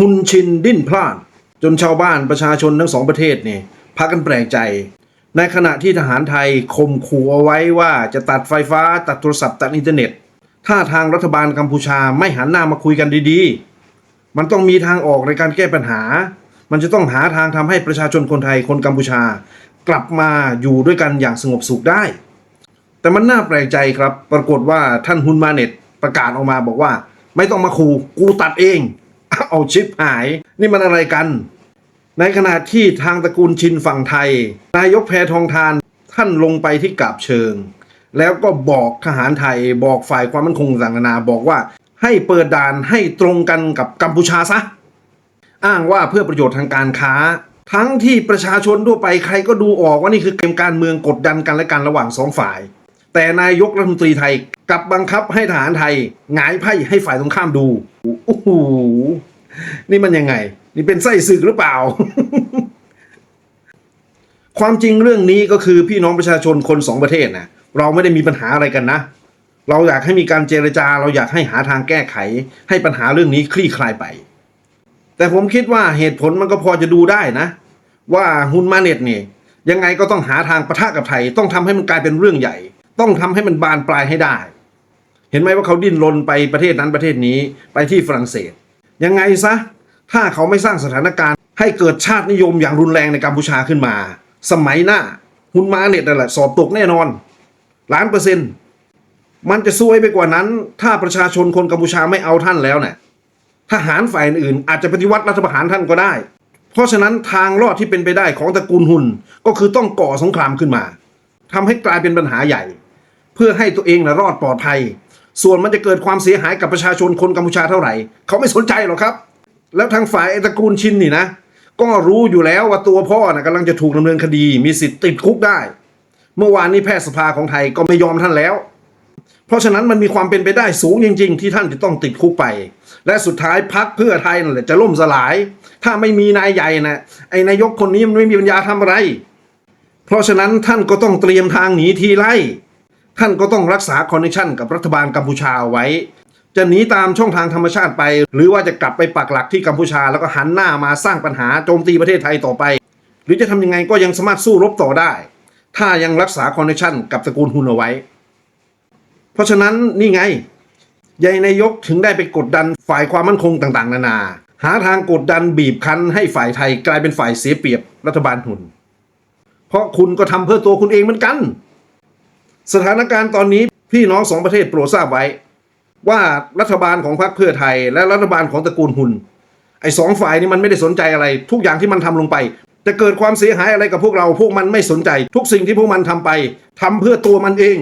ฮุนชินดิ้นพลาด จนชาวบ้านประชาชนทั้งสองประเทศเนี่ยพากันแปลกใจ ในขณะที่ทหารไทยข่มขู่เอาไว้ว่าจะตัดไฟฟ้าตัดโทรศัพท์ตัดอินเทอร์เน็ต ถ้าทางรัฐบาลกัมพูชาไม่หันหน้ามาคุยกันดีๆ มันต้องมีทางออกในการแก้ปัญหา มันจะต้องหาทางทำให้ประชาชนคนไทยคนกัมพูชา กลับมาอยู่ด้วยกันอย่างสงบสุขได้ แต่มันน่าแปลกใจครับ ปรากฏว่าท่านฮุนมาเน็ตประกาศออกมาบอกว่า ไม่ต้องมาขู่กูตัดเอง เอาชิปหาย นี่มันอะไรกัน ในขณะที่ทางตระกูลชินฝั่งไทย นายกแพทองทานท่านลงไปที่กาบเชิง แล้วก็บอกทหารไทยบอกฝ่ายความมั่นคงต่างนานาบอกว่า ให้เปิดด่านให้ตรงกันกับกัมพูชาซะ อ้างว่าเพื่อประโยชน์ทางการค้า ทั้งที่ประชาชนทั่วไปใครก็ดูออกว่านี่คือเกมการเมืองกดดันกันและกันระหว่างสองฝ่าย แต่นายกรัฐมนตรีไทยกลับบังคับให้ทหารไทยหงายไพ่ให้ฝ่ายตรงข้ามดูโอ้โห นี่มันยังไง นี่เป็นไส้ศึกหรือเปล่า ความจริงเรื่องนี้ก็คือพี่น้องประชาชนคนสองประเทศนะเราไม่ได้มีปัญหาอะไรกันนะ เราอยากให้มีการเจรจา เราอยากให้หาทางแก้ไข ให้ปัญหาเรื่องนี้คลี่คลายไป แต่ผมคิดว่าเหตุผลมันก็พอจะดูได้นะ ว่าฮุนมาเน็ตเนี่ยยังไงก็ต้องหาทางประทะกับไทย ต้องทำให้มันกลายเป็นเรื่องใหญ่ ต้องทำให้มันบานปลายให้ได้ เห็นไหมว่าเขาดิ้นรนไปประเทศนั้นประเทศนี้ไปที่ฝรั่งเศส ยังไงซะ ถ้าเขาไม่สร้างสถานการณ์ ให้เกิดชาตินิยมอย่างรุนแรงในกัมพูชาขึ้นมา สมัยหน้าฮุนมาเน็ตนั่นแหละสอบตกแน่นอนล้านเปอร์เซ็นต์มันจะซวยไปกว่านั้น ถ้าประชาชนคนกัมพูชาไม่เอาท่านแล้วเนี่ยทหารฝ่ายอื่นอาจจะปฏิวัติรัฐประหารท่านก็ได้ เพราะฉะนั้นทางรอดที่เป็นไปได้ของตระกูลหุนก็คือต้องก่อสงครามขึ้นมาทำให้กลายเป็นปัญหาใหญ่ เพื่อให้ตัวเองนะรอดปลอดภัย ส่วนมันจะเกิดความเสียหายกับประชาชนคนกัมพูชาเท่าไหร่ เขาไม่สนใจหรอกครับ แล้วทางฝ่ายตระกูลชินนี่นะ ก็รู้อยู่แล้วว่าตัวพ่อนะกำลังจะถูกดำเนินคดี มีสิทธิ์ติดคุกได้ เมื่อวานนี้แพทยสภาของไทยก็ไม่ยอมท่านแล้ว เพราะฉะนั้นมันมีความเป็นไปได้สูงจริง ๆ ที่ท่านจะต้องติดคุกไป และสุดท้ายพักเพื่อไทยนั่นแหละจะล่มสลาย ถ้าไม่มีนายใหญ่นะไอ้นายกคนนี้มันไม่มีปัญญาทำอะไร เพราะฉะนั้นท่านก็ต้องเตรียมทางหนีทีไล่ ท่านก็ต้องรักษาคอนเนคชันกับรัฐบาลกัมพูชาเอาไว้ จะหนีตามช่องทางธรรมชาติไป หรือว่าจะกลับไปปักหลักที่กัมพูชา แล้วก็หันหน้ามาสร้างปัญหาโจมตีประเทศไทยต่อไป หรือจะทำยังไงก็ยังสามารถสู้รบต่อได้ ถ้ายังรักษาคอนเนคชันกับตระกูลฮุนเอาไว้ เพราะฉะนั้นนี่ไงยายนายกถึงได้ไปกดดันฝ่ายความมั่นคงต่างๆ นานา หาทางกดดันบีบคั้นให้ฝ่ายไทยกลายเป็นฝ่ายเสียเปรียบรัฐบาลหุ่นเพราะคุณก็ทำเพื่อตัวคุณเองเหมือนกัน สถานการณ์ตอนนี้พี่น้องสองประเทศโปรดทราบไว้ ว่ารัฐบาลของพรรคเพื่อไทย และรัฐบาลของตระกูลหุ่นไอ้สองฝ่ายนี้มันไม่ได้สนใจอะไร ทุกอย่างที่มันทำลงไป จะเกิดความเสียหายอะไรกับพวกเราพวกมันไม่สนใจ ทุกสิ่งที่พวกมันทำไปทำเพื่อตัวมันเอง